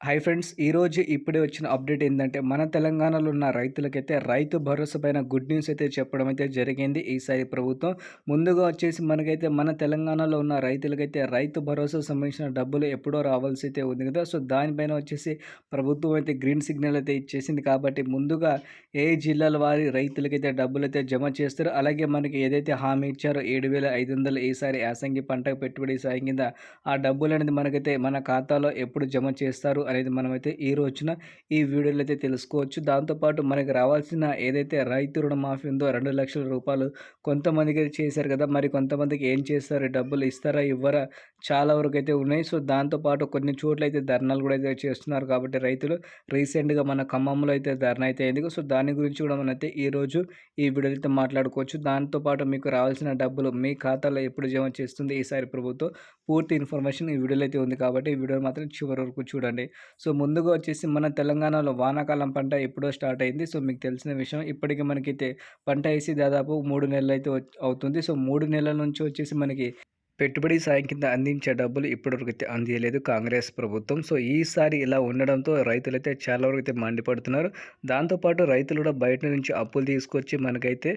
Hi friends ఈరోజు ఇప్పుడే వచ్చిన అప్డేట్ ఏంటంటే మన తెలంగాణలో ఉన్న రైతులకైతే రైతు భరోసా పైన గుడ్ న్యూస్ అయితే చెప్పడం అయితే జరిగింది ఈసారి ప్రభుత్వం. ముందుగా వచ్చేసి మనకైతే మన తెలంగాణలో ఉన్న రైతులకైతే రైతు భరోసా సంబంధించిన డబ్బులు ఎప్పుడో రావాల్సి అయితే ఉంది కదా. సో దానిపైన వచ్చేసి ప్రభుత్వం అయితే గ్రీన్ సిగ్నల్ అయితే ఇచ్చేసింది కాబట్టి ముందుగా ఏ జిల్లాల వారి రైతులకైతే డబ్బులు అయితే జమ చేస్తారో అలాగే మనకి ఏదైతే హామీ ఇచ్చారో ఏడు వేల ఐదు వందలు ఈసారి యాసంగి పంటకు పెట్టుబడి సాయం కింద ఆ డబ్బులు అనేది మనకైతే మన ఖాతాలో ఎప్పుడు జమ చేస్తారు అనేది మనమైతే ఈ రోజున ఈ వీడియోలో అయితే తెలుసుకోవచ్చు. దాంతోపాటు మనకి రావాల్సిన ఏదైతే రైతు రుణమాఫీ ఉందో రెండు లక్షల రూపాయలు కొంతమందికి చేశారు కదా మరి కొంతమందికి ఏం చేస్తారు? డబ్బులు ఇస్తారా? ఇవ్వరా? చాలా వరకు అయితే ఉన్నాయి. సో దాంతోపాటు కొన్ని చోట్ల అయితే ధర్నాలు కూడా అయితే చేస్తున్నారు కాబట్టి రైతులు రీసెంట్గా మన ఖమ్మంలో అయితే ధర్నా అయితే అయింది. సో దాని గురించి కూడా మనైతే ఈరోజు ఈ వీడియోలో అయితే మాట్లాడుకోవచ్చు. దాంతోపాటు మీకు రావాల్సిన డబ్బులు మీ ఖాతాలో ఎప్పుడు జమ చేస్తుంది? ఈసారి ప్రభుత్వం పూర్తి ఇన్ఫర్మేషన్ ఈ వీడియోలో అయితే ఉంది కాబట్టి ఈ వీడియో మాత్రం చివరి వరకు చూడండి. సో ముందుగా వచ్చేసి మన తెలంగాణలో వానాకాలం పంట ఎప్పుడో స్టార్ట్ అయింది. సో మీకు తెలిసిన విషయం ఇప్పటికీ మనకైతే పంట వేసి దాదాపు మూడు నెలలు అయితే అవుతుంది. సో మూడు నెలల నుంచి వచ్చేసి మనకి పెట్టుబడి సాయం కింద అందించే డబ్బులు ఇప్పటివరకు అయితే అందియలేదు కాంగ్రెస్ ప్రభుత్వం. సో ఈసారి ఇలా ఉండడంతో రైతులైతే చాలా వరకు అయితే మండిపడుతున్నారు. దాంతోపాటు రైతులు కూడా బయట నుంచి అప్పులు తీసుకొచ్చి మనకైతే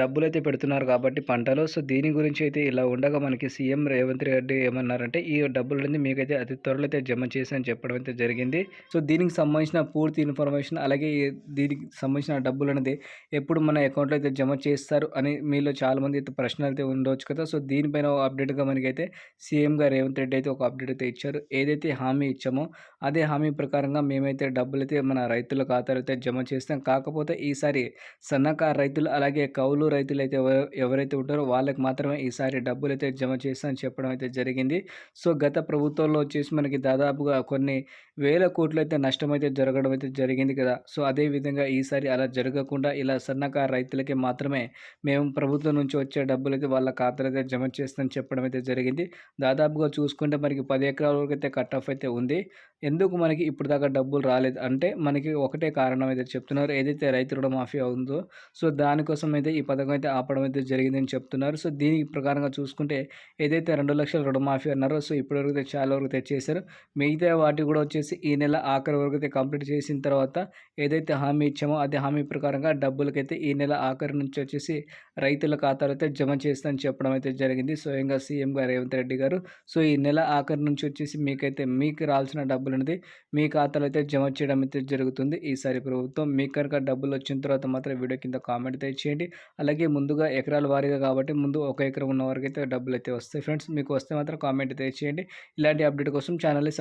డబ్బులు అయితే పెడుతున్నారు కాబట్టి పంటలో. సో దీని గురించి అయితే ఇలా ఉండగా మనకి సీఎం రేవంత్ రెడ్డి ఏమన్నారంటే ఈ డబ్బులు అనేది మీకైతే అతి త్వరలో అయితే జమ చేసి అని చెప్పడం అయితే జరిగింది. సో దీనికి సంబంధించిన పూర్తి ఇన్ఫర్మేషన్ అలాగే దీనికి సంబంధించిన డబ్బులు అనేది ఎప్పుడు మన అకౌంట్లో అయితే జమ చేస్తారు అని మీలో చాలామంది అయితే ప్రశ్నలు అయితే ఉండవచ్చు కదా. సో దీనిపైన అప్డేట్ రీసెంట్గా మనకైతే సీఎంగా రేవంత్ రెడ్డి అయితే ఒక అప్డేట్ అయితే ఇచ్చారు. ఏదైతే హామీ ఇచ్చామో అదే హామీ ప్రకారంగా మేమైతే డబ్బులు అయితే మన రైతుల ఖాతాలు అయితే జమ చేస్తాం. కాకపోతే ఈసారి సన్నకారు రైతులు అలాగే కౌలు రైతులు అయితే ఎవరైతే ఉంటారో వాళ్ళకి మాత్రమే ఈసారి డబ్బులు అయితే జమ చేస్తామని చెప్పడం అయితే జరిగింది. సో గత ప్రభుత్వంలో వచ్చేసి మనకి దాదాపుగా కొన్ని వేల కోట్లు అయితే నష్టం అయితే జరగడం అయితే జరిగింది కదా. సో అదే విధంగా ఈసారి అలా జరగకుండా ఇలా సన్నకారు రైతులకి మాత్రమే మేము ప్రభుత్వం నుంచి వచ్చే డబ్బులు అయితే వాళ్ళ ఖాతాలు అయితే జమ చేస్తామని చెప్పడం అయితే జరిగింది. దాదాపుగా చూసుకుంటే మనకి పది ఎకరాల వరకు అయితే కట్ ఆఫ్ అయితే ఉంది. ఎందుకు మనకి ఇప్పుడు దాకా డబ్బులు రాలేదు? అంటే మనకి ఒకటే కారణం అయితే చెప్తున్నారు. ఏదైతే రైతు రుణమాఫీ ఉందో సో దానికోసం అయితే ఈ పథకం అయితే ఆపడం అయితే జరిగిందని చెప్తున్నారు. సో దీనికి ప్రకారంగా చూసుకుంటే ఏదైతే రెండు లక్షల రుణమాఫీ అన్నారో సో ఇప్పటివరకు అయితే చాలా వరకు తెచ్చేశారు. మిగతా వాటి కూడా వచ్చేసి ఈ నెల ఆఖరి వరకు అయితే కంప్లీట్ చేసిన తర్వాత ఏదైతే హామీ ఇచ్చామో అదే హామీ ప్రకారంగా డబ్బులకైతే ఈ నెల ఆఖరి నుంచి వచ్చేసి రైతుల ఖాతాలు అయితే జమ చేస్తామని చెప్పడం అయితే జరిగింది. స్వయంగా సీఎంగా రేవంత్ రెడ్డి గారు. సో ఈ నెల ఆఖరి నుంచి వచ్చేసి మీకైతే మీకు రావాల్సిన డబ్బులు అనేది మీ ఖాతాలో అయితే జమ చేయడం అయితే జరుగుతుంది. ఈసారి ప్రభుత్వం మీ కనుక డబ్బులు వచ్చిన తర్వాత మాత్రం వీడియో కింద కామెంట్ అయితే చేయండి. అలాగే ముందుగా ఎకరాల వారీగా కాబట్టి ముందు ఒక ఎకరం ఉన్న వారికి అయితే డబ్బులు అయితే వస్తాయి. ఫ్రెండ్స్ మీకు వస్తే మాత్రం కామెంట్ అయితే చేయండి. ఇలాంటి అప్డేట్ కోసం ఛానల్ని